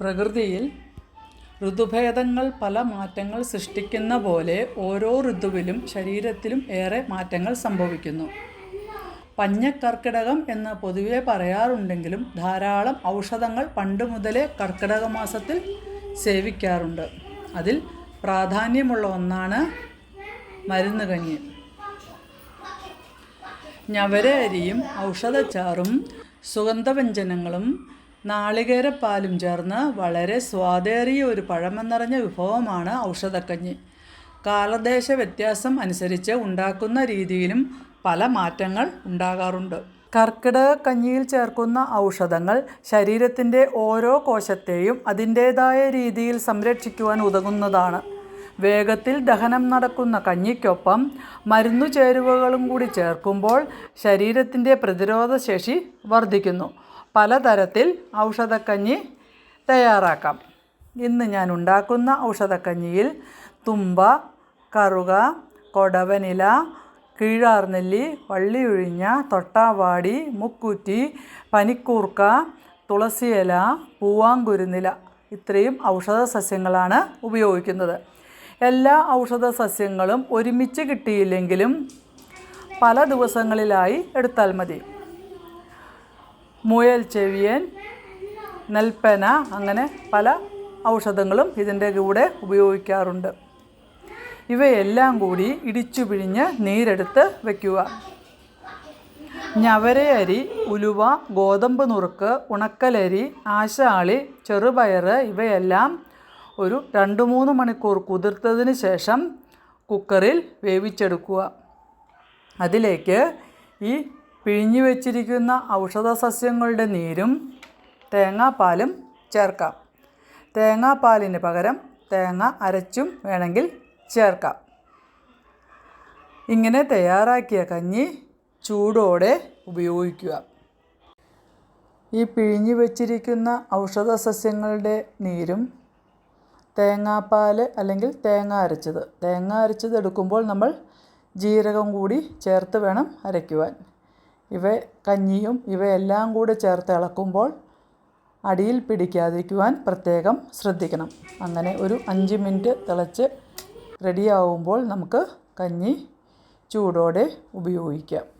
പ്രകൃതിയിൽ ഋതുഭേദങ്ങൾ പല മാറ്റങ്ങൾ സൃഷ്ടിക്കുന്ന പോലെ ഓരോ ഋതുവിലും ശരീരത്തിലും ഏറെ മാറ്റങ്ങൾ സംഭവിക്കുന്നു. പഞ്ഞക്കർക്കിടകം എന്ന് പൊതുവെ പറയാറുണ്ടെങ്കിലും ധാരാളം ഔഷധങ്ങൾ പണ്ട് മുതലേ കർക്കിടക മാസത്തിൽ സേവിക്കാറുണ്ട്. അതിൽ പ്രാധാന്യമുള്ള ഒന്നാണ് മരുന്ന് കഞ്ഞി ഞവര അരിയും ഔഷധച്ചാറും സുഗന്ധവ്യഞ്ജനങ്ങളും നാളികേരപ്പാലും ചേർന്ന് വളരെ സ്വാദേറിയ ഒരു പഴമെന്നറിഞ്ഞ വിഭവമാണ് ഔഷധക്കഞ്ഞി. കാലദേശ വ്യത്യാസം അനുസരിച്ച് ഉണ്ടാക്കുന്ന രീതിയിലും പല മാറ്റങ്ങൾ ഉണ്ടാകാറുണ്ട്. കർക്കിടക കഞ്ഞിയിൽ ചേർക്കുന്ന ഔഷധങ്ങൾ ശരീരത്തിന്റെ ഓരോ കോശത്തെയും അതിന്റേതായ രീതിയിൽ സംരക്ഷിക്കുവാൻ ഉതകുന്നതാണ്. വേഗത്തിൽ ദഹനം നടക്കുന്ന കഞ്ഞിക്കൊപ്പം മരുന്നു ചേരുവകളും കൂടി ചേർക്കുമ്പോൾ ശരീരത്തിന്റെ പ്രതിരോധശേഷി വർദ്ധിക്കുന്നു. പലതരത്തിൽ ഔഷധക്കഞ്ഞി തയ്യാറാക്കാം. ഇന്ന് ഞാൻ ഉണ്ടാക്കുന്ന ഔഷധക്കഞ്ഞിയിൽ തുമ്പ കറുക കൊടവനില കീഴാർനെല്ലി വള്ളിയൊഴിഞ്ഞ തൊട്ടാവാടി മുക്കൂറ്റി പനിക്കൂർക്ക തുളസിയില പൂവാങ്കുരുന്നില ഇത്രയും ഔഷധ സസ്യങ്ങളാണ് ഉപയോഗിക്കുന്നത്. എല്ലാ ഔഷധ സസ്യങ്ങളും ഒരുമിച്ച് കിട്ടിയില്ലെങ്കിലും പല ദിവസങ്ങളിലായി എടുത്താൽ മതി. മുയൽ ചെവിയൻ നെൽപ്പന അങ്ങനെ പല ഔഷധങ്ങളും ഇതിന്റെ കൂടെ ഉപയോഗിക്കാറുണ്ട്. ഇവയെല്ലാം കൂടി ഇടിച്ചു പിഴിഞ്ഞ് നീരെടുത്ത് വയ്ക്കുക ഞവരയരി ഉലുവ ഗോതമ്പ് നുറുക്ക് ഉണക്കലരി ആശാളി ചെറുപയർ ഇവയെല്ലാം ഒരു രണ്ട് മൂന്ന് മണിക്കൂർ കുതിർത്തതിന് ശേഷം കുക്കറിൽ വേവിച്ചെടുക്കുക. അതിലേക്ക് ഈ പിഴിഞ്ഞു വെച്ചിരിക്കുന്ന ഔഷധ സസ്യങ്ങളുടെ നീരും തേങ്ങാപ്പാലും ചേർക്കാം. തേങ്ങാപ്പാലിന് പകരം തേങ്ങ അരച്ചും വേണമെങ്കിൽ ചേർക്കാം. ഇങ്ങനെ തയ്യാറാക്കിയ കഞ്ഞി ചൂടോടെ ഉപയോഗിക്കുക. ഈ പിഴിഞ്ഞു വെച്ചിരിക്കുന്ന ഔഷധ സസ്യങ്ങളുടെ നീരും തേങ്ങാപ്പാൽ അല്ലെങ്കിൽ തേങ്ങ അരച്ചത്. തേങ്ങ അരച്ചത് എടുക്കുമ്പോൾ നമ്മൾ ജീരകം കൂടി ചേർത്ത് വേണം അരയ്ക്കുവാൻ. ഇവ കഞ്ഞിയും ഇവയെല്ലാം കൂടെ ചേർത്ത് ഇളക്കുമ്പോൾ അടിയിൽ പിടിക്കാതിരിക്കുവാൻ പ്രത്യേകം ശ്രദ്ധിക്കണം. അങ്ങനെ ഒരു അഞ്ച് മിനിറ്റ് തിളച്ച് റെഡിയാവുമ്പോൾ നമുക്ക് കഞ്ഞി ചൂടോടെ ഉപയോഗിക്കാം.